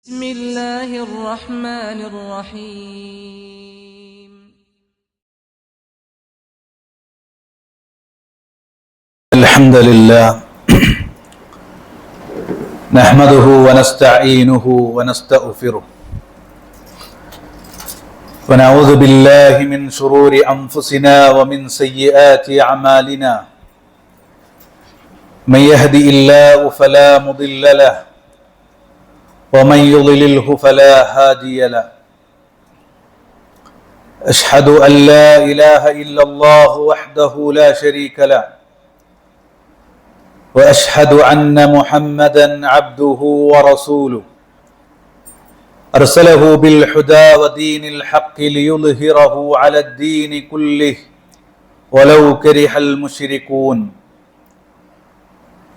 بسم الله الرحمن الرحيم. الحمد لله نحمده ونستعينه ونستغفره ونعوذ بالله من شرور أنفسنا ومن سيئات أعمالنا. من يهدي الله فلا مضل له ومن يضلله فلا هادي له. أشهد أن لا إله إلا الله وحده لا شريك له. وأشهد أن محمدا عبده ورسوله. أرسله بالهدى ودين الحق ليظهره على الدين كله. ولو كره المشركون.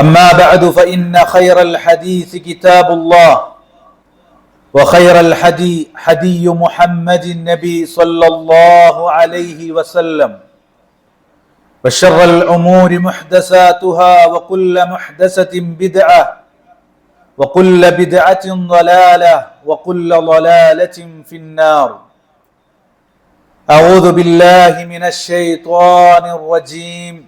أما بعد فإن خير الحديث كتاب الله وخير الحدي حدي محمد النبي صلى الله عليه وسلم وشر الأمور محدثاتها وكل محدثة بدعة وكل بدعة ضلالة وكل ضلالة في النار. أعوذ بالله من الشيطان الرجيم.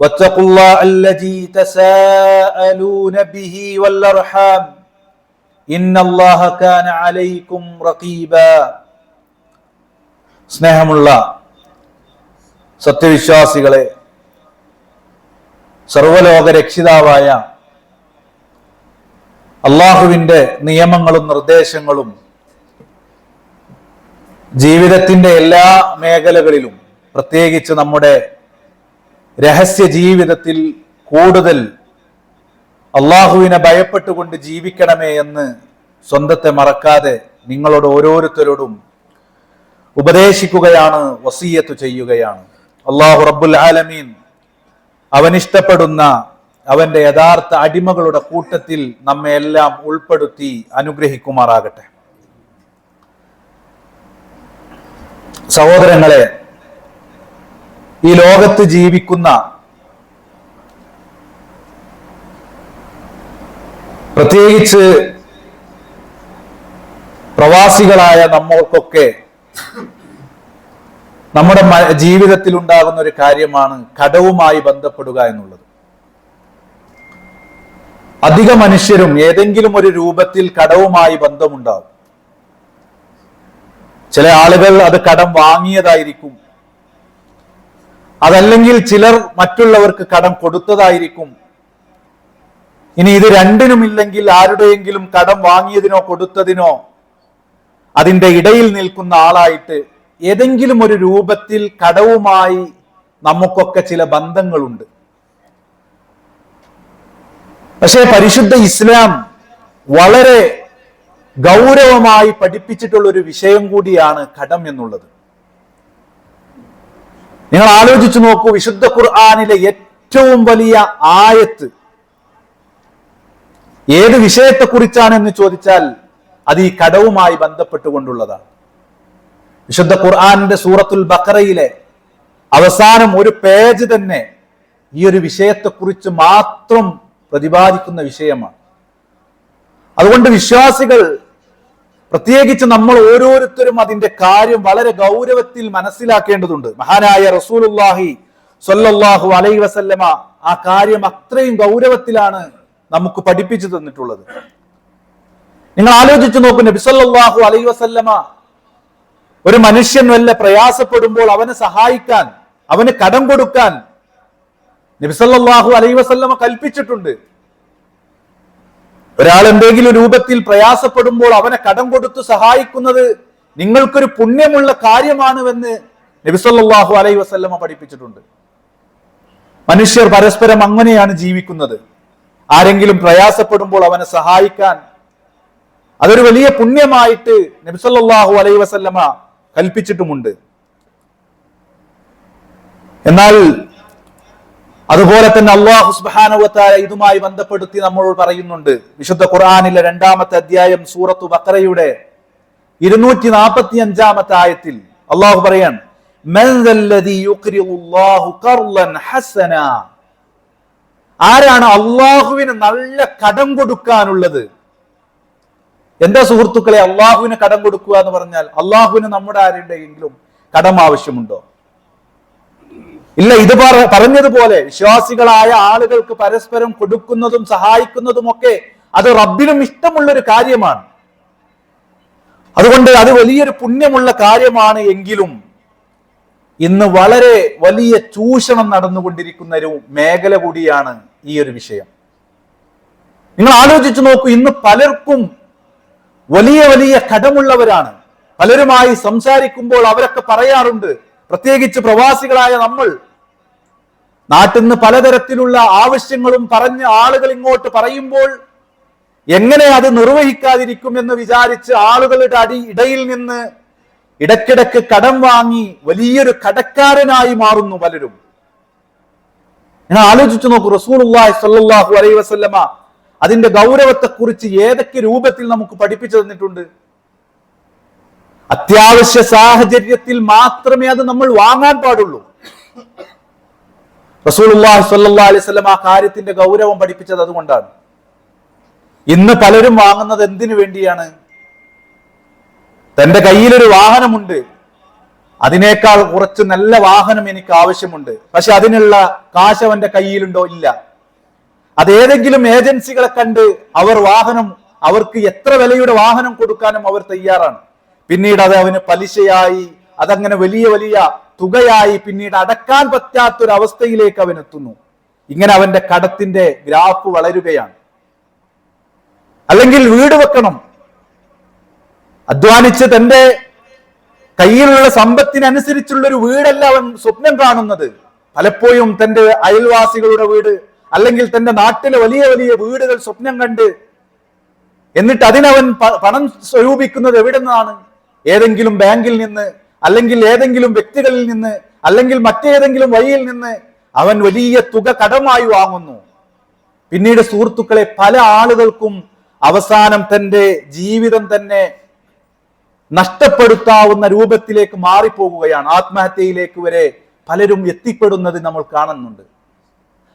واتقوا الله الذي تساءلون به والارحام ان الله كان عليكم رقيبا സ്നേഹമുള്ള സത്യവിശ്വാസികളെ സർവലോക രക്ഷിതാവായ അള്ളാഹുവിൻ്റെ നിയമങ്ങളും നിർദ്ദേശങ്ങളും ജീവിതത്തിൻ്റെ എല്ലാ മേഖലകളിലും പ്രത്യേകിച്ച് നമ്മുടെ രഹസ്യ ജീവിതത്തിൽ കൂടുതൽ അള്ളാഹുവിനെ ഭയപ്പെട്ടുകൊണ്ട് ജീവിക്കണമേ എന്ന് സ്വന്തത്തെ മറക്കാതെ നിങ്ങളോട് ഓരോരുത്തരോടും ഉപദേശിക്കുകയാണ് വസീയത്ത് ചെയ്യുകയാണ്. അള്ളാഹു റബ്ബുൽ ആലമീൻ അവനിഷ്ടപ്പെടുന്ന അവന്റെ യഥാർത്ഥ അടിമകളുടെ കൂട്ടത്തിൽ നമ്മെ എല്ലാം ഉൾപ്പെടുത്തി അനുഗ്രഹിക്കുമാറാകട്ടെ. സഹോദരങ്ങളെ ഈ ലോകത്ത് ജീവിക്കുന്ന പ്രത്യേകിച്ച് പ്രവാസികളായ നമ്മൾക്കൊക്കെ നമ്മുടെ ജീവിതത്തിൽ ഉണ്ടാകുന്ന ഒരു കാര്യമാണ് കടവുമായി ബന്ധപ്പെടുക എന്നുള്ളത്. അധിക മനുഷ്യരും ഏതെങ്കിലും ഒരു രൂപത്തിൽ കടവുമായി ബന്ധമുണ്ടാകും. ചില ആളുകൾ അത് കടം വാങ്ങിയതായിരിക്കും. അതല്ലെങ്കിൽ ചിലർ മറ്റുള്ളവർക്ക് കടം കൊടുത്തതായിരിക്കും. ഇനി ഇത് രണ്ടിനുമില്ലെങ്കിൽ ആരുടെയെങ്കിലും കടം വാങ്ങിയതിനോ കൊടുത്തതിനോ അതിന്റെ ഇടയിൽ നിൽക്കുന്ന ആളായിട്ട് ഏതെങ്കിലും ഒരു രൂപത്തിൽ കടവുമായി നമുക്കൊക്കെ ചില ബന്ധങ്ങളുണ്ട്. പക്ഷേ പരിശുദ്ധ ഇസ്ലാം വളരെ ഗൗരവമായി പഠിപ്പിച്ചിട്ടുള്ള ഒരു വിഷയം കൂടിയാണ് കടം എന്നുള്ളത്. നിങ്ങൾ ആലോചിച്ചു നോക്കൂ വിശുദ്ധ ഖുർആാനിലെ ഏറ്റവും വലിയ ആയത്ത്. ഏത് വിഷയത്തെക്കുറിച്ചാണെന്ന് ചോദിച്ചാൽ അത് ഈ കടവുമായി ബന്ധപ്പെട്ടുകൊണ്ടുള്ളതാണ്. വിശുദ്ധ ഖുർആാനിന്റെ സൂറത്തുൽ ബക്കറയിലെ അവസാനം ഒരു പേജ് തന്നെ ഈ ഒരു വിഷയത്തെക്കുറിച്ച് മാത്രം പ്രതിപാദിക്കുന്ന വിഷയമാണ്. അതുകൊണ്ട് വിശ്വാസികൾ പ്രത്യേകിച്ച് നമ്മൾ ഓരോരുത്തരും അതിന്റെ കാര്യം വളരെ ഗൗരവത്തിൽ മനസ്സിലാക്കേണ്ടതുണ്ട്. മഹാനായ റസൂലുല്ലാഹി സൊല്ലാഹു അലൈ വസല്ലമ ആ കാര്യം അത്രയും ഗൗരവത്തിലാണ് നമുക്ക് പഠിപ്പിച്ചു തന്നിട്ടുള്ളത്. നിങ്ങൾ ആലോചിച്ചു നോക്കൂ നബിസല്ലാഹു അലൈ വസല്ലമ ഒരു മനുഷ്യൻ വല്ല പ്രയാസപ്പെടുമ്പോൾ അവനെ സഹായിക്കാൻ അവന് കടം കൊടുക്കാൻ നബിസല്ലാഹു അലൈ വസല്ലമ കൽപ്പിച്ചിട്ടുണ്ട്. ഒരാൾ എന്തെങ്കിലും രൂപത്തിൽ പ്രയാസപ്പെടുമ്പോൾ അവനെ കടം കൊടുത്ത് സഹായിക്കുന്നത് നിങ്ങൾക്കൊരു പുണ്യമുള്ള കാര്യമാണുവെന്ന് നബിസല്ലാഹു അലൈ വസല്ലമ പഠിപ്പിച്ചിട്ടുണ്ട്. മനുഷ്യർ പരസ്പരം അങ്ങനെയാണ് ജീവിക്കുന്നത്. ആരെങ്കിലും പ്രയാസപ്പെടുമ്പോൾ അവനെ സഹായിക്കാൻ അതൊരു വലിയ പുണ്യമായിട്ട് നബിസല്ലാഹു അലൈ വസല്ലമ കൽപ്പിച്ചിട്ടുമുണ്ട്. എന്നാൽ അതുപോലെ തന്നെ അള്ളാഹു സുബാനുവത്താര ഇതുമായി ബന്ധപ്പെടുത്തി നമ്മളോട് പറയുന്നുണ്ട്. വിശുദ്ധ ഖുർആാനിലെ രണ്ടാമത്തെ അധ്യായം സൂറത്തു ബക്കറയുടെ ഇരുന്നൂറ്റി നാൽപ്പത്തി അഞ്ചാമത്തെ ആയത്തിൽ അള്ളാഹു പറയാൻ "മൻ ദല്ലദീ യുഖ്രിദുല്ലാഹു ഖർളൻ ഹസന?" ആരാണ് അള്ളാഹുവിന് നല്ല കടം കൊടുക്കാനുള്ളത്? എന്താ സുഹൃത്തുക്കളെ അള്ളാഹുവിന് കടം കൊടുക്കുക എന്ന് പറഞ്ഞാൽ അള്ളാഹുവിന് നമ്മുടെ ആരുടെയെങ്കിലും കടം ആവശ്യമുണ്ടോ? ഇല്ല ഇത് പറഞ്ഞതുപോലെ വിശ്വാസികളായ ആളുകൾക്ക് പരസ്പരം കൊടുക്കുന്നതും സഹായിക്കുന്നതും ഒക്കെ അത് റബ്ബിനും ഇഷ്ടമുള്ള ഒരു കാര്യമാണ്. അതുകൊണ്ട് അത് വലിയൊരു പുണ്യമുള്ള കാര്യമാണ് എങ്കിലും ഇന്ന് വളരെ വലിയ ചൂഷണം നടന്നുകൊണ്ടിരിക്കുന്ന ഒരു മേഖല കൂടിയാണ് ഈ ഒരു വിഷയം. നിങ്ങൾ ആലോചിച്ചു നോക്കൂ ഇന്ന് പലർക്കും വലിയ വലിയ കടമുള്ളവരാണ്. പലരുമായി സംസാരിക്കുമ്പോൾ അവരൊക്കെ പറയാറുണ്ട് പ്രത്യേകിച്ച് പ്രവാസികളായ നമ്മൾ നാട്ടിൽ നിന്ന് പലതരത്തിലുള്ള ആവശ്യങ്ങളും പറഞ്ഞ് ആളുകൾ ഇങ്ങോട്ട് പറയുമ്പോൾ എങ്ങനെ അത് നിർവഹിക്കാതിരിക്കും എന്ന് വിചാരിച്ച് ആളുകളുടെ അടി ഇടയിൽ നിന്ന് ഇടക്കിടക്ക് കടം വാങ്ങി വലിയൊരു കടക്കാരനായി മാറുന്നു പലരും. ഞാൻ ആലോചിച്ചു നോക്കൂ റസൂലുള്ളാഹി സ്വല്ലല്ലാഹു അലൈഹി വസല്ലമ അതിന്റെ ഗൗരവത്തെക്കുറിച്ച് ഏതൊക്കെ രൂപത്തിൽ നമുക്ക് പഠിപ്പിച്ചു തന്നിട്ടുണ്ട്? അത്യാവശ്യ സാഹചര്യത്തിൽ മാത്രമേ അത് നമ്മൾ വാങ്ങാൻ പാടുള്ളൂ. റസൂലുള്ളാഹി സ്വല്ലല്ലാഹി അലൈഹി ആ കാര്യത്തിന്റെ ഗൗരവം പഠിപ്പിച്ചത് അതുകൊണ്ടാണ്. ഇന്ന് പലരും വാങ്ങുന്നത് എന്തിനു വേണ്ടിയാണ്? തന്റെ കയ്യിലൊരു വാഹനമുണ്ട്. അതിനേക്കാൾ കുറച്ച് നല്ല വാഹനം എനിക്ക് ആവശ്യമുണ്ട്. പക്ഷെ അതിനുള്ള കാശ് അവന്റെ കയ്യിലുണ്ടോ? ഇല്ല. അതേതെങ്കിലും ഏജൻസികളെ കണ്ട് അവർ വാഹനം അവർക്ക് എത്ര വിലയുടെ വാഹനം കൊടുക്കാനും അവർ തയ്യാറാണ്. പിന്നീട് അത് അവന് പലിശയായി അതങ്ങനെ വലിയ വലിയ തുകയായി പിന്നീട് അടക്കാൻ പറ്റാത്തൊരവസ്ഥയിലേക്ക് അവൻ എത്തുന്നു. ഇങ്ങനെ അവന്റെ കടത്തിന്റെ ഗ്രാഫ് വളരുകയാണ്. അല്ലെങ്കിൽ വീട് വെക്കണം. അധ്വാനിച്ച് തന്റെ കയ്യിലുള്ള സമ്പത്തിനനുസരിച്ചുള്ള ഒരു വീടല്ല അവൻ സ്വപ്നം കാണുന്നത്. പലപ്പോഴും തന്റെ അയൽവാസികളുടെ വീട് അല്ലെങ്കിൽ തന്റെ നാട്ടിലെ വലിയ വലിയ വീടുകൾ സ്വപ്നം കണ്ട് എന്നിട്ട് അതിനവൻ പണം സ്വരൂപിക്കുന്നത് എവിടെ നിന്നാണ് ഏതെങ്കിലും ബാങ്കിൽ നിന്ന് അല്ലെങ്കിൽ ഏതെങ്കിലും വ്യക്തികളിൽ നിന്ന് അല്ലെങ്കിൽ മറ്റേതെങ്കിലും വഴിയിൽ നിന്ന് അവൻ വലിയ തുക കടമായി വാങ്ങുന്നു. പിന്നീട് സുഹൃത്തുക്കളെ പല ആളുകൾക്കും അവസാനം തന്റെ ജീവിതം തന്നെ നഷ്ടപ്പെടുത്താവുന്ന രൂപത്തിലേക്ക് മാറിപ്പോകുകയാണ്. ആത്മഹത്യയിലേക്ക് വരെ പലരും എത്തിപ്പെടുന്നത് നമ്മൾ കാണുന്നുണ്ട്.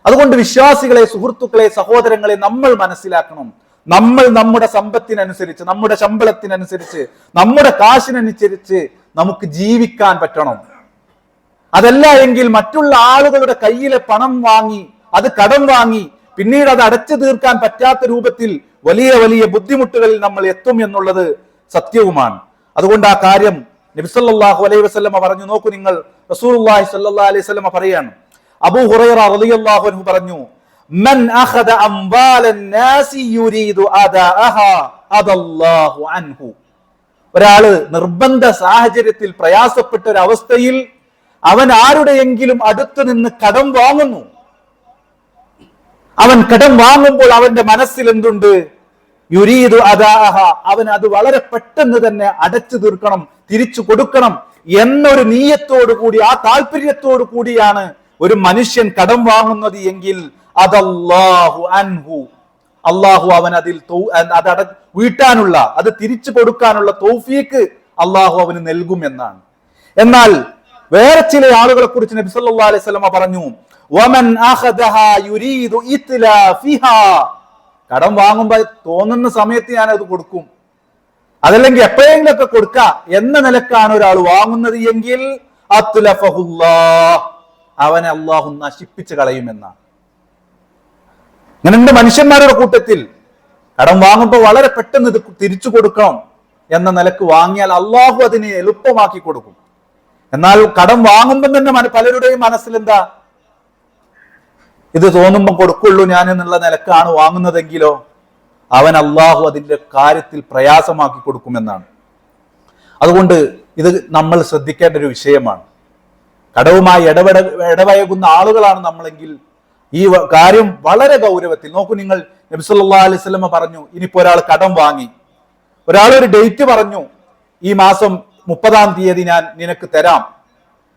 അതുകൊണ്ട് വിശ്വാസികളെ സുഹൃത്തുക്കളെ സഹോദരങ്ങളെ നമ്മൾ മനസ്സിലാക്കണം. നമ്മൾ നമ്മുടെ സമ്പത്തിനനുസരിച്ച് നമ്മുടെ ശമ്പളത്തിനനുസരിച്ച് നമ്മുടെ കാശിനനുസരിച്ച് നമുക്ക് ജീവിക്കാൻ പറ്റണം. അതല്ല എങ്കിൽ മറ്റുള്ള ആളുകളുടെ കയ്യിലെ പണം വാങ്ങി അത് കടം വാങ്ങി പിന്നീട് അത് അടച്ചു തീർക്കാൻ പറ്റാത്ത രൂപത്തിൽ വലിയ വലിയ ബുദ്ധിമുട്ടുകളിൽ നമ്മൾ എത്തും എന്നുള്ളത് സത്യവുമാണ്. അതുകൊണ്ട് ആ കാര്യം നബിസല്ലാഹു അലൈഹി വസല്ലമ പറഞ്ഞു. നോക്കൂ നിങ്ങൾ റസൂലുള്ളാഹി സ്വല്ലാ അലൈഹി വസല്ലമ പറയാണ്. അബൂ ഹുറൈറ റളിയല്ലാഹു അൻഹു അഖദ الناس يريد الله عنه ഒരാൾ നിർബന്ധ സാഹചര്യത്തിൽ പ്രയാസപ്പെട്ട ഒരു അവസ്ഥയിൽ അവൻ ആരുടെയെങ്കിലും അടുത്ത് നിന്ന് കടം വാങ്ങുന്നു. അവൻ കടം വാങ്ങുമ്പോൾ അവന്റെ മനസ്സിൽ എന്തുണ്ട്? യുരീതു അദാഹ അവൻ അത് വളരെ പെട്ടെന്ന് തന്നെ അടച്ചു തീർക്കണം തിരിച്ചു കൊടുക്കണം എന്നൊരു നീയത്തോടു കൂടി ആ താല്പര്യത്തോടു കൂടിയാണ് ഒരു മനുഷ്യൻ കടം വാങ്ങുന്നത് എങ്കിൽ അതല്ലാഹു അൻഹു. അള്ളാഹു അവൻ അതിൽ അത് അട വീട്ടാനുള്ള അത് തിരിച്ചു കൊടുക്കാനുള്ള തൗഫീക്ക് അള്ളാഹു അവന് നൽകും എന്നാണ് എന്നാൽ വേറെ ചില ആളുകളെ കുറിച്ച് നബി സല്ലല്ലാഹു അലൈഹി വസല്ലമ പറഞ്ഞു വമൻ കടം വാങ്ങുമ്പോൾ തോന്നുന്ന സമയത്ത് ഞാൻ അത് കൊടുക്കും. അതല്ലെങ്കിൽ എപ്പോഴെങ്കിലും ഒക്കെ കൊടുക്ക. എന്ന നിലക്കാണ് ഒരാൾ വാങ്ങുന്നത് എങ്കിൽ അവനെ അള്ളാഹു നശിപ്പിച്ച് കളയുമെന്നാണ്. ഉണ്ട് മനുഷ്യന്മാരുടെ കൂട്ടത്തിൽ. കടം വാങ്ങുമ്പോൾ വളരെ പെട്ടെന്ന് ഇത് തിരിച്ചു കൊടുക്കണം എന്ന നിലയ്ക്ക് വാങ്ങിയാൽ അള്ളാഹു അതിനെ എളുപ്പമാക്കി കൊടുക്കും. എന്നാൽ കടം വാങ്ങുമ്പോൾ തന്നെ പലരുടെയും മനസ്സിൽ എന്താ? ഇത് തോന്നുമ്പോൾ കൊടുക്കുള്ളൂ ഞാൻ എന്നുള്ള നിലക്കാണ് വാങ്ങുന്നതെങ്കിലോ അവൻ അള്ളാഹു അതിന്റെ കാര്യത്തിൽ പ്രയാസമാക്കി കൊടുക്കുമെന്നാണ്. അതുകൊണ്ട് ഇത് നമ്മൾ ശ്രദ്ധിക്കേണ്ട ഒരു വിഷയമാണ്. കടവുമായി ഇടപെട ഇടപഴകുന്ന ആളുകളാണ് നമ്മളെങ്കിൽ ഈ കാര്യം വളരെ ഗൗരവത്തിൽ നോക്കൂ നിങ്ങൾ നബിസല്ലാ അലൈഹി സ്വലമ പറഞ്ഞു ഇനിയിപ്പോ ഒരാൾ കടം വാങ്ങി. ഒരാൾ ഒരു ഡേറ്റ് പറഞ്ഞു ഈ മാസം മുപ്പതാം തീയതി ഞാൻ നിനക്ക് തരാം.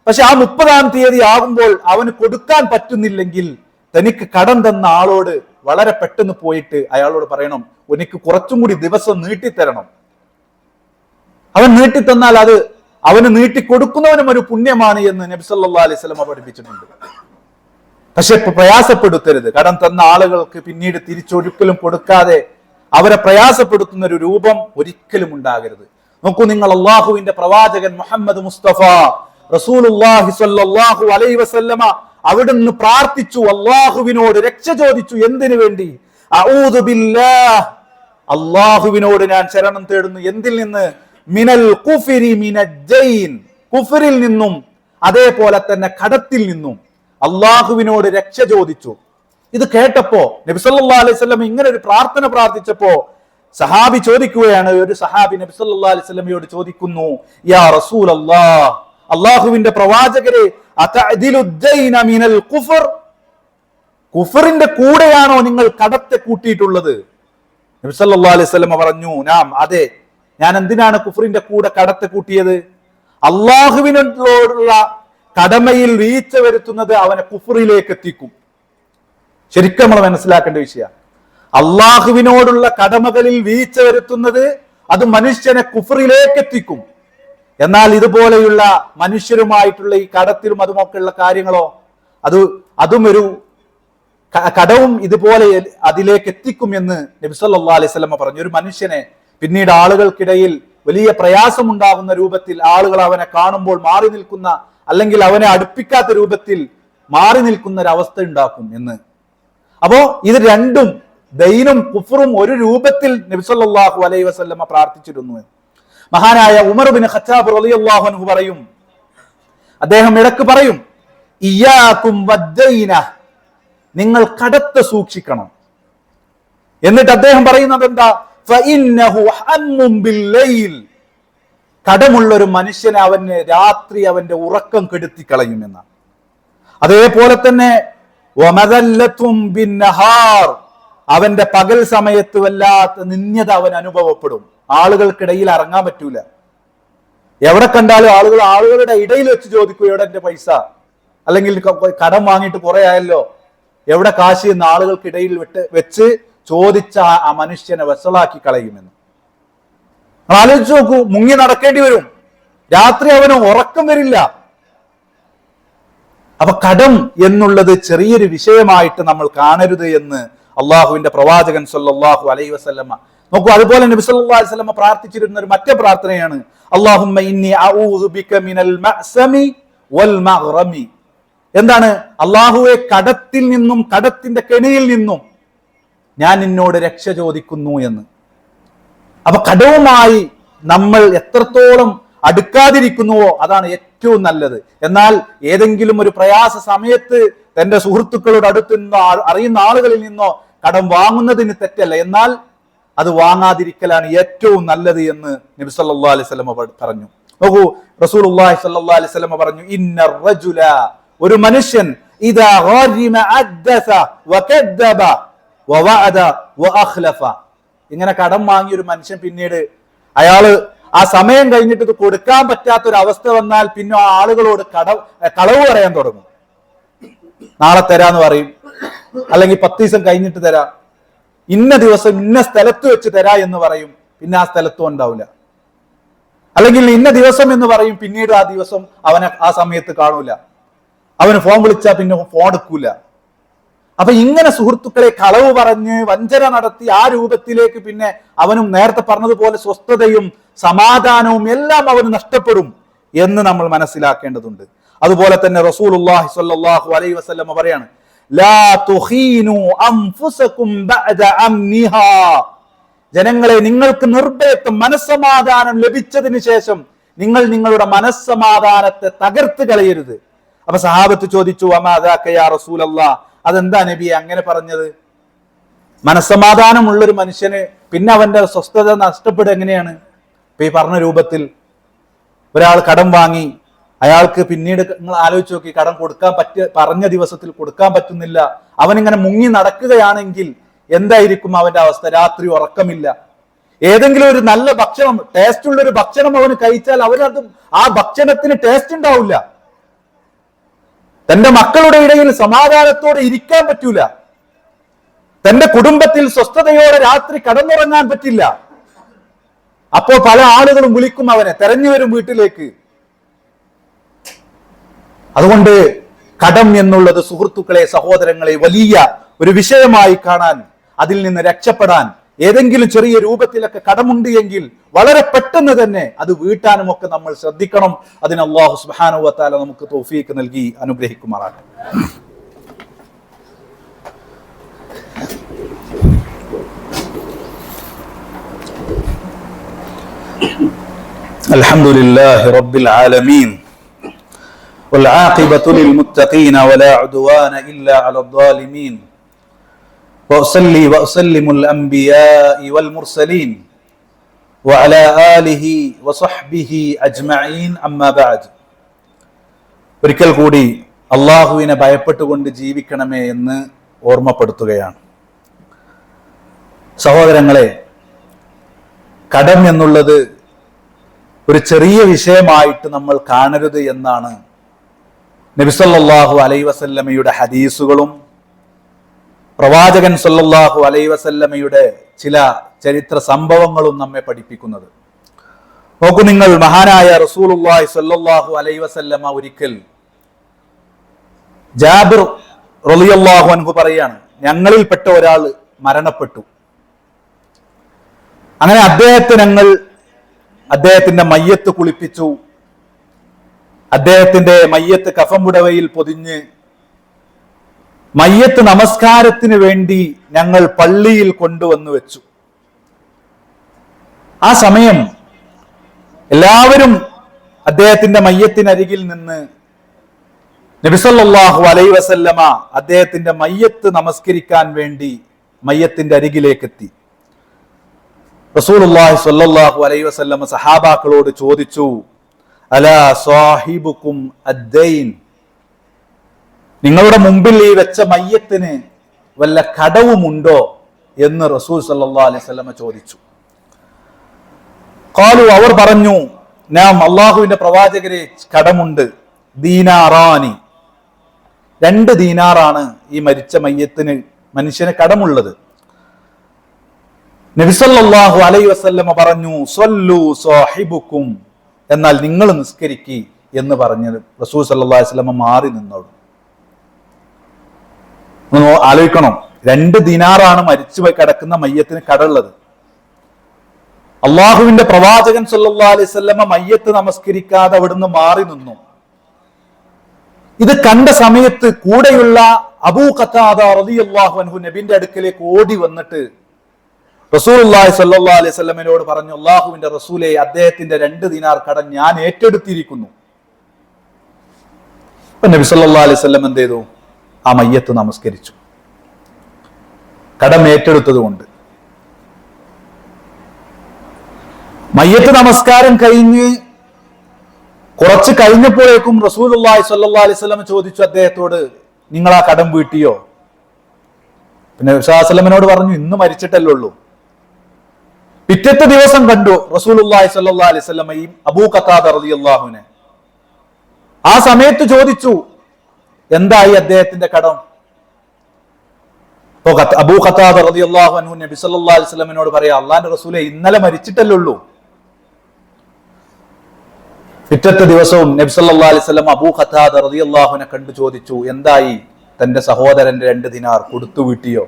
പക്ഷെ ആ മുപ്പതാം തീയതി ആകുമ്പോൾ അവന് കൊടുക്കാൻ പറ്റുന്നില്ലെങ്കിൽ തനിക്ക് കടം തന്ന ആളോട് വളരെ പെട്ടെന്ന് പോയിട്ട് അയാളോട് പറയണം എനിക്ക് കുറച്ചും കൂടി ദിവസം നീട്ടിത്തരണം. അവൻ നീട്ടിത്തന്നാൽ അത് അവന് നീട്ടി കൊടുക്കുന്നവനും ഒരു പുണ്യമാണ് എന്ന് നബി സല്ലല്ലാഹു അലൈഹി പഠിപ്പിച്ചിട്ടുണ്ട്. പക്ഷെ പ്രയാസപ്പെടുത്തരുത്. കടം തന്ന ആളുകൾക്ക് പിന്നീട് തിരിച്ചൊരിക്കലും കൊടുക്കാതെ അവരെ പ്രയാസപ്പെടുത്തുന്ന ഒരു രൂപം ഒരിക്കലും ഉണ്ടാകരുത്. നോക്കൂ നിങ്ങൾ അള്ളാഹുവിന്റെ പ്രവാചകൻ മുഹമ്മദ് മുസ്തഫ റസൂലുള്ളാഹി സ്വല്ലല്ലാഹു അലൈഹി വസല്ലമ അവിടുന്ന് പ്രാർത്ഥിച്ചു അള്ളാഹുവിനോട് രക്ഷ ചോദിച്ചു. എന്തിനു വേണ്ടി? അള്ളാഹുവിനോട് ഞാൻ ശരണം തേടുന്നു. എന്തിൽ നിന്ന്? മിനൽ കുഫിരി മിനജൈൻ കുഫിരിൽ നിന്നും അതേപോലെ തന്നെ കടത്തിൽ നിന്നും. അള്ളാഹുവിനോട് രക്ഷ ചോദിച്ചു. ഇത് കേട്ടപ്പോ നബിസല്ലാ അലൈഹി വസല്ലം ഇങ്ങനെ ഒരു പ്രാർത്ഥന പ്രാർത്ഥിച്ചപ്പോ സഹാബി ചോദിക്കുകയാണ് ഒരു സഹാബി നബി സല്ലല്ലാഹു അലൈഹി വസല്ലമയോട് ചോദിക്കുന്നു യാ റസൂൽ അല്ലാഹ് അള്ളാഹുവിന്റെ പ്രവാചകരെ കുഫറിന്റെ കൂടെയാണോ നിങ്ങൾ കടത്തെ കൂട്ടിയിട്ടുള്ളത്? നബി സല്ലല്ലാഹു അലൈഹി സ്വലമ പറഞ്ഞു നാം അതെ ഞാൻ എന്തിനാണ് കുഫറിന്റെ കൂടെ കടത്തെ കൂട്ടിയത്? അള്ളാഹുവിനോടുള്ള കടമയിൽ വീഴ്ച വരുത്തുന്നത് അവനെ കുഫറിലേക്ക് എത്തിക്കും. ശരിക്കും നമ്മൾ മനസ്സിലാക്കേണ്ട വിഷയം. അള്ളാഹുവിനോടുള്ള കടമകളിൽ വീഴ്ച വരുത്തുന്നത് അത് മനുഷ്യനെ കുഫറിലേക്ക് എത്തിക്കും. എന്നാൽ ഇതുപോലെയുള്ള മനുഷ്യരുമായിട്ടുള്ള ഈ കടത്തിലും അതുമൊക്കെയുള്ള കാര്യങ്ങളോ അത് അതും ഒരു കടവും ഇതുപോലെ അതിലേക്ക് എത്തിക്കും എന്ന് നബിസല്ലാ സ്വലമ പറഞ്ഞു. ഒരു മനുഷ്യനെ പിന്നീട് ആളുകൾക്കിടയിൽ വലിയ പ്രയാസമുണ്ടാകുന്ന രൂപത്തിൽ ആളുകൾ അവനെ കാണുമ്പോൾ മാറി നിൽക്കുന്ന അല്ലെങ്കിൽ അവനെ അടുപ്പിക്കാത്ത രൂപത്തിൽ മാറി നിൽക്കുന്ന ഒരു അവസ്ഥ ഉണ്ടാക്കും എന്ന്. അപ്പോ ഇത് രണ്ടും ദൈനും കുഫറും ഒരു രൂപത്തിൽ നബിസല്ലാഹു അലൈ വസല്ലമ പ്രാർത്ഥിച്ചിരുന്നു. മഹാനായ ഉമർ ബിൻ ഖത്താബ് റളിയല്ലാഹു പറയും അദ്ദേഹം ഇടയ്ക്ക് പറയും വദ്ദൈന നിങ്ങൾ കടത്ത് സൂക്ഷിക്കണം. എന്നിട്ട് അദ്ദേഹം പറയുന്നത് എന്താ? ഫഇന്നഹു ഹമ്മും കടമുള്ള ഒരു മനുഷ്യനെ അവന് രാത്രി അവന്റെ ഉറക്കം കെടുത്തി കളയുമെന്നാണ് അതേപോലെ തന്നെ അവന്റെ പകൽ സമയത്ത് വല്ലാത്ത നിന്യത അവൻ അനുഭവപ്പെടും. ആളുകൾക്കിടയിൽ ഇറങ്ങാൻ പറ്റൂല. എവിടെ കണ്ടാലും ആളുകൾ ആളുകളുടെ ഇടയിൽ വെച്ച് ചോദിക്കും എവിടെ എന്റെ പൈസ? അല്ലെങ്കിൽ കടം വാങ്ങിയിട്ട് കുറെ ആയല്ലോ. എവിടെ കാശ് എന്ന് ആളുകൾക്കിടയിൽ വിട്ട് വെച്ച് ചോദിച്ച ആ മനുഷ്യനെ വസളാക്കി കളയുമെന്ന് നിങ്ങൾ ആലോചിച്ച് നോക്കൂ മുങ്ങി നടക്കേണ്ടി വരും. രാത്രി അവന് ഉറക്കം വരില്ല. അപ്പൊ കടം എന്നുള്ളത് ചെറിയൊരു വിഷയമായിട്ട് നമ്മൾ കാണരുത് എന്ന് അള്ളാഹുവിന്റെ പ്രവാചകൻ സല്ലാഹു അലൈ വസല്ലമ. നോക്കൂ അതുപോലെ നബി സല്ലല്ലാഹു അലൈഹി പ്രാർത്ഥിച്ചിരുന്ന ഒരു മറ്റേ പ്രാർത്ഥനയാണ്. അല്ലാഹുമ്മ ഇന്നി അഊദു ബിക മിനൽ വൽ എന്താണ്? അള്ളാഹുവെ കടത്തിൽ നിന്നും കടത്തിന്റെ കെണിയിൽ നിന്നും ഞാൻ നിന്നോട് രക്ഷ ചോദിക്കുന്നു എന്ന്. അപ്പൊ കടവുമായി നമ്മൾ എത്രത്തോളം അടുക്കാതിരിക്കുന്നുവോ അതാണ് ഏറ്റവും നല്ലത്. എന്നാൽ ഏതെങ്കിലും ഒരു പ്രയാസ സമയത്ത് തന്റെ സുഹൃത്തുക്കളുടെ അടുത്ത് നിന്നോ അറിയുന്ന ആളുകളിൽ നിന്നോ കടം വാങ്ങുന്നതിന് തെറ്റല്ല. എന്നാൽ അത് വാങ്ങാതിരിക്കലാണ് ഏറ്റവും നല്ലത് എന്ന് നബി സല്ലല്ലാഹു അലൈഹി വസല്ലമ പ- പറഞ്ഞു. നോക്കൂ റസൂലുള്ളാഹി സ്വല്ലല്ലാഹു അലൈഹി വസല്ലമ പറഞ്ഞു ഇന്ന റജുല ഒരു മനുഷ്യൻ ഇദാ ഇങ്ങനെ കടം വാങ്ങിയ ഒരു മനുഷ്യൻ പിന്നീട് അയാൾ ആ സമയം കഴിഞ്ഞിട്ട് ഇത് കൊടുക്കാൻ പറ്റാത്ത ഒരു അവസ്ഥ വന്നാൽ പിന്നെ ആ ആളുകളോട് കട കളവ് പറയാൻ തുടങ്ങും. നാളെ തരാന്ന് പറയും. അല്ലെങ്കിൽ പത്ത് ദിവസം കഴിഞ്ഞിട്ട് തരാ. ഇന്ന ദിവസം ഇന്ന സ്ഥലത്ത് വെച്ച് തരാ എന്ന് പറയും. പിന്നെ ആ സ്ഥലത്തും ഉണ്ടാവില്ല. അല്ലെങ്കിൽ ഇന്ന ദിവസം എന്ന് പറയും പിന്നീട് ആ ദിവസം അവനെ ആ സമയത്ത് കാണൂല. അവന് ഫോൺ വിളിച്ചാൽ പിന്നെ ഫോൺ എടുക്കൂല. അപ്പൊ ഇങ്ങനെ സുഹൃത്തുക്കളെ കളവ് പറഞ്ഞ് വഞ്ചന നടത്തി ആ രൂപത്തിലേക്ക് പിന്നെ അവനും നേരത്തെ പറഞ്ഞതുപോലെ സ്വസ്ഥതയും സമാധാനവും എല്ലാം അവന് നഷ്ടപ്പെടും എന്ന് നമ്മൾ മനസ്സിലാക്കേണ്ടതുണ്ട്. അതുപോലെ തന്നെ റസൂലുള്ളാഹി സ്വല്ലല്ലാഹു അലൈഹി വസ്ലമ പറയാണ് ജനങ്ങളെ നിങ്ങൾക്ക് നിർഭയത്വം മനസ്സമാധാനം ലഭിച്ചതിന് ശേഷം നിങ്ങൾ നിങ്ങളുടെ മനസ്സമാധാനത്തെ തകർത്ത് കളയരുത്. അപ്പൊ സഹാബത്ത് ചോദിച്ചു അമാദാക്കയാ റസൂലല്ല? അതെന്താ നബി അങ്ങനെ പറഞ്ഞത്? മനസ്സമാധാനമുള്ളൊരു മനുഷ്യന് പിന്നെ അവന്റെ സ്വസ്ഥത നഷ്ടപ്പെടുക എങ്ങനെയാണ്? ഇപ്പൊ ഈ പറഞ്ഞ രൂപത്തിൽ ഒരാൾ കടം വാങ്ങി അയാൾക്ക് പിന്നീട് നിങ്ങൾ ആലോചിച്ച് നോക്കി കടം കൊടുക്കാൻ പറ്റ പറഞ്ഞ ദിവസത്തിൽ കൊടുക്കാൻ പറ്റുന്നില്ല. അവനിങ്ങനെ മുങ്ങി നടക്കുകയാണെങ്കിൽ എന്തായിരിക്കും അവന്റെ അവസ്ഥ? രാത്രി ഉറക്കമില്ല. ഏതെങ്കിലും ഒരു നല്ല ഭക്ഷണം ടേസ്റ്റ് ഉള്ള ഒരു ഭക്ഷണം അവന് കഴിച്ചാൽ അവനത് ആ ഭക്ഷണത്തിന് ടേസ്റ്റ് ഉണ്ടാവില്ല. തന്റെ മക്കളുടെ ഇടയിൽ സമാധാനത്തോടെ ഇരിക്കാൻ പറ്റൂല. തന്റെ കുടുംബത്തിൽ സ്വസ്ഥതയോടെ രാത്രി കടന്നുറങ്ങാൻ പറ്റില്ല. അപ്പോ പല ആളുകളും വിളിക്കും അവനെ തെരഞ്ഞു വരും വീട്ടിലേക്ക്. അതുകൊണ്ട് കടം എന്നുള്ളത് സുഹൃത്തുക്കളെ സഹോദരങ്ങളെ വലിയ ഒരു വിഷയമായി കാണാൻ അതിൽ നിന്ന് രക്ഷപ്പെടാൻ ഏതെങ്കിലും ചെറിയ രൂപത്തിലൊക്കെ കടമുണ്ട് എങ്കിൽ വളരെ പെട്ടെന്ന് തന്നെ അത് വീട്ടാനും ഒക്കെ നമ്മൾ ശ്രദ്ധിക്കണം അതിന് അള്ളാഹു സുബാനുവത്താല നമുക്ക് തോഫീക്ക് നൽകി അനുഗ്രഹിക്കുമാറാകട്ടെ الحمد لله رب العالمين والعاقبة للمتقين ولا عدوان إلا على الظالمين وأصلي وأسلم الأنبياء والمرسلين وعلى آله وصحبه أجمعين أما بعد ഒരിക്കൽ കൂടി അള്ളാഹുവിനെ ഭയപ്പെട്ടുകൊണ്ട് ജീവിക്കണമേ എന്ന് ഓർമ്മപ്പെടുത്തുകയാണ് സഹോദരങ്ങളെ കടം എന്നുള്ളത് ഒരു ചെറിയ വിഷയമായിട്ട് നമ്മൾ കാണരുത് എന്നാണ് നബിസല്ലാഹു അലൈ വസല്ലമയുടെ ഹദീസുകളും പ്രവാചകൻ സല്ലല്ലാഹു അലൈ വസല്ലമയുടെ ചില ചരിത്ര സംഭവങ്ങളും നമ്മെ പഠിപ്പിക്കുന്നത്. നോക്കൂ നിങ്ങൾ മഹാനായ റസൂലുള്ളാഹി സല്ലല്ലാഹു അലൈ വസല്ലമ ഒരിക്കൽ ജാബിർ റളിയല്ലാഹു അൻഹു പറയാണ് ഞങ്ങളിൽപ്പെട്ട ഒരാൾ മരണപ്പെട്ടു. അങ്ങനെ അദ്ദേഹത്തെ ഞങ്ങൾ അദ്ദേഹത്തിന്റെ മയ്യത്ത് കുളിപ്പിച്ചു. അദ്ദേഹത്തിന്റെ മയ്യത്ത് കഫമുടവയിൽ പൊതിഞ്ഞ് മയ്യത്ത് നമസ്കാരത്തിന് വേണ്ടി ഞങ്ങൾ പള്ളിയിൽ കൊണ്ടുവന്നു വെച്ചു. ആ സമയം എല്ലാവരും അദ്ദേഹത്തിന്റെ മയ്യത്തിനരികിൽ നിന്ന് നബിസല്ലാഹു അലൈ വസല്ലമ അദ്ദേഹത്തിന്റെ മയ്യത്ത് നമസ്കരിക്കാൻ വേണ്ടി മയ്യത്തിന്റെ അരികിലേക്ക് എത്തി റസൂലുള്ളാഹി സ്വല്ലല്ലാഹു അലൈഹി വസല്ലമ സഹാബാക്കളോട് ചോദിച്ചു അലാ സാഹിബുക്കും അദ്ദൈൻ? നിങ്ങളുടെ മുമ്പിൽ ഈ വെച്ച മയ്യത്തിന് വല്ല കടവുമുണ്ടോ എന്ന് റസൂൽ സല്ലാ അലൈഹി വസല്ലമ ചോദിച്ചു. കാലു അവർ പറഞ്ഞു നാം അള്ളാഹുവിന്റെ പ്രവാചകരെ കടമുണ്ട്. ദീനാറാനി. രണ്ട് ദീനാറാണ് ഈ മരിച്ച മയ്യത്തിന് മനുഷ്യന് കടമുള്ളത്. നബിസല്ലാഹു അലൈ വസല്ലമ പറഞ്ഞു സ്വല്ലു സാഹിബുക്കും. എന്നാൽ നിങ്ങൾ നിസ്കരിക്കി എന്ന് പറഞ്ഞത് റസൂൽ സല്ലാ അലൈഹി വസല്ലമ മാറി നിന്നോളൂ. ആലോചിക്കണം. രണ്ട് ദിനാറാണ് മരിച്ചു കിടക്കുന്ന മയ്യത്തിന് കടള്ളത് അള്ളാഹുവിന്റെ പ്രവാചകൻ സല്ലാ അലൈഹി വസല്ലമ മയ്യത്ത് നമസ്കരിക്കാതെ അവിടുന്ന് മാറി നിന്നു. ഇത് കണ്ട സമയത്ത് കൂടെയുള്ള അബൂ ഖത്താദ റളിയല്ലാഹു അൻഹു നബിന്റെ അടുക്കലേക്ക് ഓടി വന്നിട്ട് റസൂലുള്ളാഹി സല്ലാ അലൈഹി വസല്ലമയോട് പറഞ്ഞു അള്ളാഹുവിന്റെ റസൂലെ അദ്ദേഹത്തിന്റെ രണ്ട് ദിനാർ കടം ഞാൻ ഏറ്റെടുത്തിരിക്കുന്നു. നബി സല്ലാ അലൈഹി സ്വല്ലം എന്ത് ചെയ്തു? ആ മയ്യത്ത് നമസ്കരിച്ചു. കടം ഏറ്റെടുത്തത് കൊണ്ട്. മയ്യത്ത് നമസ്കാരം കഴിഞ്ഞ് കുറച്ച് കഴിഞ്ഞപ്പോഴേക്കും റസൂലുള്ളാഹി സ്വല്ലല്ലാഹു അലൈഹി വസല്ലം ചോദിച്ചു അദ്ദേഹത്തോട് നിങ്ങൾ ആ കടം വീട്ടിയോ? പിന്നെ വിശ്വാസലമിനോട് പറഞ്ഞു ഇന്ന് മരിച്ചിട്ടല്ലേ ഉള്ളൂ. പിറ്റത്തെ ദിവസം കണ്ടു റസൂലുള്ളാഹി സ്വല്ലല്ലാഹു അലൈഹി വസല്ലം ഈ അബൂ കത്താദ് റളിയല്ലാഹുവിനെ. ആ സമയത്ത് ചോദിച്ചു എന്തായി അദ്ദേഹത്തിന്റെ കടം? അബൂ വസല്ലമിനോട് പറയാ അള്ളാന്റെ റസൂലെ ഇന്നലെ മരിച്ചിട്ടല്ലേ ഉള്ളൂ പിറ്റത്തെ ദിവസവും നബി സല്ലാ അലൈഹി വസല്ലം അബൂ ഖത്താദ് റളിയല്ലാഹുവിനെ കണ്ടു ചോദിച്ചു എന്തായി തന്റെ സഹോദരന്റെ രണ്ട് ദിനാർ കൊടുത്തു വീട്ടിയോ?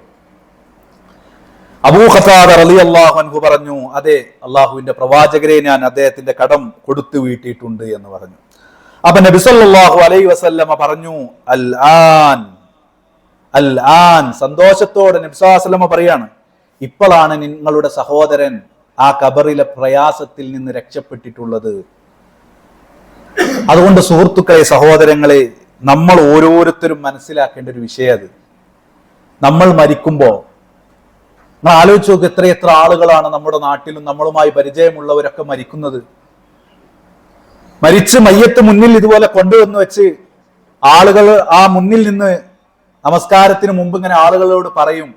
അബൂ ഖത്താദ റളിയല്ലാഹു അൻഹു പറഞ്ഞു അതെ അള്ളാഹുവിന്റെ പ്രവാചകരെ ഞാൻ അദ്ദേഹത്തിന്റെ കടം കൊടുത്തു വീട്ടിയിട്ടുണ്ട് എന്ന് പറഞ്ഞു. അപ്പൊ നബി അലൈ വസല്ലമ പറഞ്ഞു അൽ ആൻ അൽ ആൻ. സന്തോഷത്തോടെ നബി സല്ലല്ലാഹു അലൈഹി വസല്ലമ പറയാണ് ഇപ്പോഴാണ് നിങ്ങളുടെ സഹോദരൻ ആ കബറിലെ പ്രയാസത്തിൽ നിന്ന് രക്ഷപ്പെട്ടിട്ടുള്ളത്. അതുകൊണ്ട് സുഹൃത്തുക്കളെ സഹോദരങ്ങളെ നമ്മൾ ഓരോരുത്തരും മനസ്സിലാക്കേണ്ട ഒരു വിഷയം അത്. നമ്മൾ മരിക്കുമ്പോൾ നമ്മൾ ആലോചിച്ചു നോക്ക് എത്ര എത്ര ആളുകളാണ് നമ്മുടെ നാട്ടിലും നമ്മളുമായി പരിചയമുള്ളവരൊക്കെ മരിക്കുന്നത്. മരിച്ച് മയ്യത്ത് മുന്നിൽ ഇതുപോലെ കൊണ്ടുവന്ന് വെച്ച് ആളുകൾ ആ മുന്നിൽ നിന്ന് നമസ്കാരത്തിന് മുമ്പ് ഇങ്ങനെ ആളുകളോട് പറയും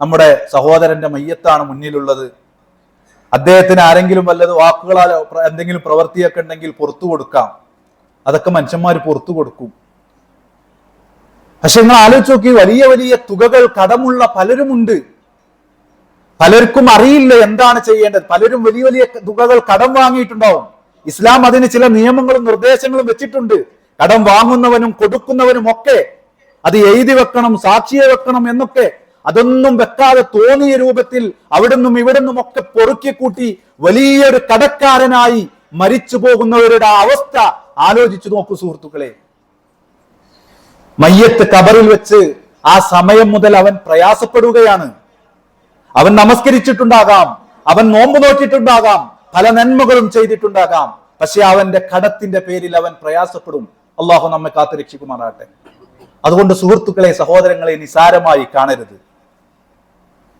നമ്മുടെ സഹോദരന്റെ മയ്യത്താണ് മുന്നിലുള്ളത്. അദ്ദേഹത്തിന് ആരെങ്കിലും വല്ലത് വാക്കുകളാലോ എന്തെങ്കിലും പ്രവൃത്തിയൊക്കെ ഉണ്ടെങ്കിൽ പുറത്തു കൊടുക്കാം. അതൊക്കെ മനുഷ്യന്മാർ പുറത്തു കൊടുക്കും. പക്ഷെ നിങ്ങൾ ആലോചിച്ച് നോക്കി വലിയ വലിയ തുകകൾ കടമുള്ള പലരുമുണ്ട്. പലർക്കും അറിയില്ല എന്താണ് ചെയ്യേണ്ടത്. പലരും വലിയ വലിയ തുകകൾ കടം വാങ്ങിയിട്ടുണ്ടാവും. ഇസ്ലാം അതിന് ചില നിയമങ്ങളും നിർദ്ദേശങ്ങളും വെച്ചിട്ടുണ്ട്. കടം വാങ്ങുന്നവനും കൊടുക്കുന്നവനും ഒക്കെ അത് എഴുതി വെക്കണം സാക്ഷിയെ വെക്കണം എന്നൊക്കെ അതൊന്നും വെക്കാതെ തോന്നിയ രൂപത്തിൽ അവിടുന്നും ഇവിടുന്നും ഒക്കെ പൊറുക്കി കൂട്ടി വലിയൊരു കടക്കാരനായി മരിച്ചു പോകുന്നവരുടെ അവസ്ഥ ആലോചിച്ചു നോക്കൂ സുഹൃത്തുക്കളെ. മയ്യത്ത് കബറിൽ വെച്ച് ആ സമയം മുതൽ അവൻ പ്രയാസപ്പെടുകയാണ്. അവൻ നമസ്കരിച്ചിട്ടുണ്ടാകാം അവൻ നോമ്പ് നോക്കിയിട്ടുണ്ടാകാം പല നന്മകളും ചെയ്തിട്ടുണ്ടാകാം. പക്ഷെ അവന്റെ കടത്തിന്റെ പേരിൽ അവൻ പ്രയാസപ്പെടും. അള്ളാഹു നമ്മെ കാത്തു രക്ഷിക്കുമാറാട്ടെ അതുകൊണ്ട് സുഹൃത്തുക്കളെ സഹോദരങ്ങളെ നിസാരമായി കാണരുത്.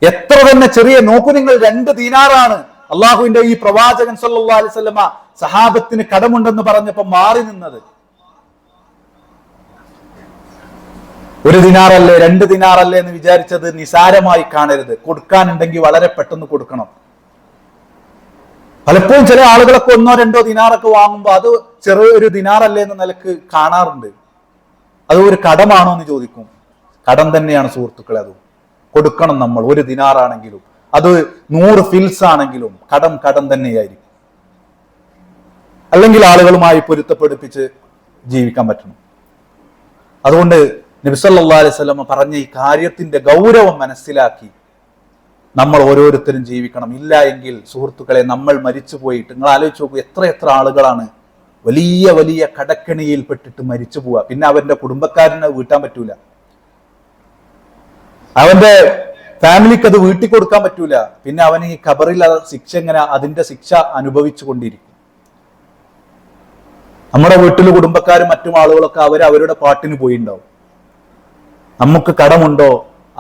എത്ര തന്നെ ചെറിയ നോക്കു നിങ്ങൾ രണ്ട് ദീനാറാണ്. അള്ളാഹുവിന്റെ ഈ പ്രവാചകൻ സല്ലാ അലൈഹി വസല്ലമ സഹാബത്തിന് കടമുണ്ടെന്ന് പറഞ്ഞപ്പോ മാറി നിന്നത്. ഒരു ദിനാറല്ലേ രണ്ട് ദിനാറല്ലേ എന്ന് വിചാരിച്ചത് നിസാരമായി കാണരുത്. കൊടുക്കാനുണ്ടെങ്കിൽ വളരെ പെട്ടെന്ന് കൊടുക്കണം. പലപ്പോഴും ചില ആളുകളൊക്കെ ഒന്നോ രണ്ടോ ദിനാറൊക്കെ വാങ്ങുമ്പോൾ അത് ചെറിയൊരു ദിനാറല്ലേ എന്ന നിലയ്ക്ക് കാണാറുണ്ട്. അത് ഒരു കടമാണോ എന്ന് ചോദിക്കും. കടം തന്നെയാണ് സുഹൃത്തുക്കളെ അത്. കൊടുക്കണം നമ്മൾ ഒരു ദിനാറാണെങ്കിലും. അത് നൂറ് ഫിൽസ് ആണെങ്കിലും കടം കടം തന്നെയായിരിക്കും. അല്ലെങ്കിൽ ആളുകളുമായി പൊരുത്തപ്പെടുപ്പിച്ച് ജീവിക്കാൻ പറ്റണം. അതുകൊണ്ട് നബിസല്ലാ സ്വലമ പറഞ്ഞ ഈ കാര്യത്തിന്റെ ഗൗരവം മനസ്സിലാക്കി നമ്മൾ ഓരോരുത്തരും ജീവിക്കണം. ഇല്ല എങ്കിൽ സുഹൃത്തുക്കളെ നമ്മൾ മരിച്ചു പോയിട്ട് നിങ്ങൾ ആലോചിച്ച് നോക്കൂ എത്ര എത്ര ആളുകളാണ് വലിയ വലിയ കടക്കണിയിൽ പെട്ടിട്ട് മരിച്ചു പോവുക. പിന്നെ അവന്റെ കുടുംബക്കാരനെ വീട്ടാൻ പറ്റൂല. അവന്റെ ഫാമിലിക്ക് അത് വീട്ടിൽ കൊടുക്കാൻ പറ്റൂല. പിന്നെ അവൻ ഈ ഖബറിൽ ശിക്ഷ എങ്ങനെ അതിന്റെ ശിക്ഷ അനുഭവിച്ചു കൊണ്ടിരിക്കും. നമ്മുടെ വീട്ടിൽ കുടുംബക്കാരും മറ്റും ആളുകളൊക്കെ അവർ അവരുടെ പാട്ടിന് പോയിണ്ടാവും. നമുക്ക് കടമുണ്ടോ?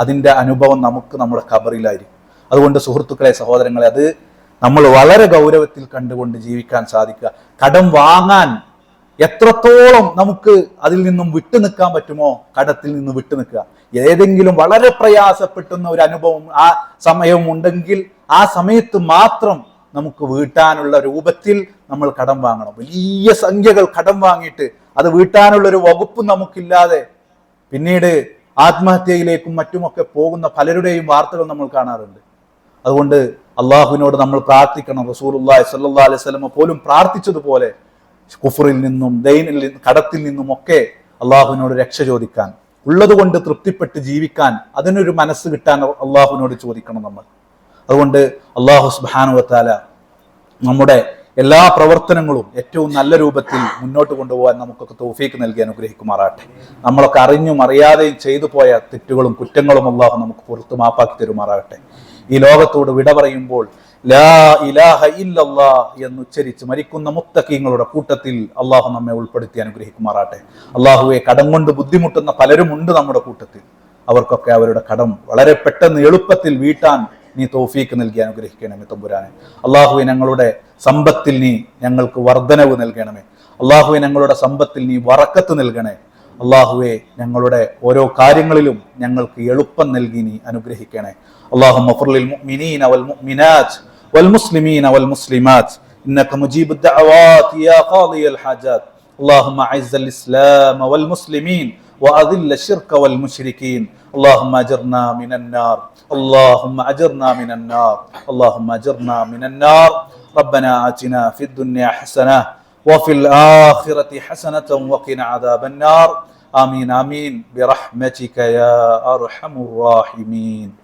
അതിന്റെ അനുഭവം നമുക്ക് നമ്മുടെ ഖബറിലായിരിക്കും. അതുകൊണ്ട് സുഹൃത്തുക്കളെ സഹോദരങ്ങളെ അത് നമ്മൾ വളരെ ഗൗരവത്തിൽ കണ്ടുകൊണ്ട് ജീവിക്കാൻ സാധിക്കുക. കടം വാങ്ങാൻ എത്രത്തോളം നമുക്ക് അതിൽ നിന്നും വിട്ടു നിൽക്കാൻ പറ്റുമോ കടത്തിൽ നിന്ന് വിട്ടു നിൽക്കുക. ഏതെങ്കിലും വളരെ പ്രയാസപ്പെട്ടുന്ന ഒരു അനുഭവം ആ സമയവും ഉണ്ടെങ്കിൽ ആ സമയത്ത് മാത്രം നമുക്ക് വീട്ടാനുള്ള രൂപത്തിൽ നമ്മൾ കടം വാങ്ങണം. വലിയ സംഖ്യകൾ കടം വാങ്ങിയിട്ട് അത് വീട്ടാനുള്ള ഒരു വകുപ്പ് നമുക്കില്ലാതെ പിന്നീട് ആത്മഹത്യയിലേക്കും മറ്റുമൊക്കെ പോകുന്ന പലരുടെയും വാർത്തകൾ നമ്മൾ കാണാറുണ്ട്. അതുകൊണ്ട് അള്ളാഹുവിനോട് നമ്മൾ പ്രാർത്ഥിക്കണം. റസൂലുള്ളാഹി സല്ലാ അലൈഹി വസല്ലമ പോലും പ്രാർത്ഥിച്ചതുപോലെ കുഫറിൽ നിന്നും ദൈനിൽ നിന്നും കടത്തിൽ നിന്നും ഒക്കെ അള്ളാഹുവിനോട് രക്ഷ ചോദിക്കാൻ ഉള്ളതുകൊണ്ട് തൃപ്തിപ്പെട്ട് ജീവിക്കാൻ അതിനൊരു മനസ്സ് കിട്ടാൻ അള്ളാഹുവിനോട് ചോദിക്കണം നമ്മൾ. അതുകൊണ്ട് അള്ളാഹു സുബാനുവത്താല നമ്മുടെ എല്ലാ പ്രവർത്തനങ്ങളും ഏറ്റവും നല്ല രൂപത്തിൽ മുന്നോട്ട് കൊണ്ടുപോകാൻ നമുക്കൊക്കെ തോഫീക്ക് നൽകി അനുഗ്രഹിക്കുമാറാട്ടെ നമ്മളൊക്കെ അറിഞ്ഞും അറിയാതെയും ചെയ്തു പോയ തെറ്റുകളും കുറ്റങ്ങളും അള്ളാഹു നമുക്ക് പുറത്തു മാപ്പാക്കി തരുമാറാകട്ടെ. ഈ ലോകത്തോട് വിട പറയുമ്പോൾ ലാ ഇലാഹ ഇല്ലല്ലാ എന്ന് ഉച്ചരിച്ച് മരിക്കുന്ന മുത്തക്കീങ്ങളുടെ കൂട്ടത്തിൽ അള്ളാഹു നമ്മെ ഉൾപ്പെടുത്തി അനുഗ്രഹിക്കുമാറാട്ടെ അള്ളാഹുവെ കടം കൊണ്ട് ബുദ്ധിമുട്ടുന്ന പലരുമുണ്ട് നമ്മുടെ കൂട്ടത്തിൽ. അവർക്കൊക്കെ അവരുടെ കടം വളരെ പെട്ടെന്ന് എളുപ്പത്തിൽ വീട്ടാൻ നീ തോഫീക്ക് നൽകി അനുഗ്രഹിക്കണമേ തമ്പുരാനെ. അള്ളാഹുവെ ഞങ്ങളുടെ സമ്പത്തിൽ നീ ഞങ്ങൾക്ക് വർധനവ് നൽകണമേ. അള്ളാഹുവെ ഞങ്ങളുടെ സമ്പത്തിൽ നീ വറക്കത്ത് നൽകണേ അള്ളാഹുവെ ഞങ്ങളുടെ ഓരോ കാര്യങ്ങളിലും ഞങ്ങൾക്ക് എളുപ്പം നൽകി നീ അനുഗ്രഹിക്കണേ അള്ളാഹു മഫുർലിൽ മുഅ്മിനീന വൽ മുഅ്മിനാത്ത് والمسلمين والمسلمات إنك مجيب الدعوات يا قاضي الحاجات اللهم أعز الإسلام والمسلمين وأذل الشرك والمشركين اللهم أجرنا من النار اللهم أجرنا من النار اللهم أجرنا من النار ربنا آتنا في الدنيا حسنة وفي الآخرة حسنة وقنا عذاب النار. آمين آمين. برحمتك يا أرحم الراحمين.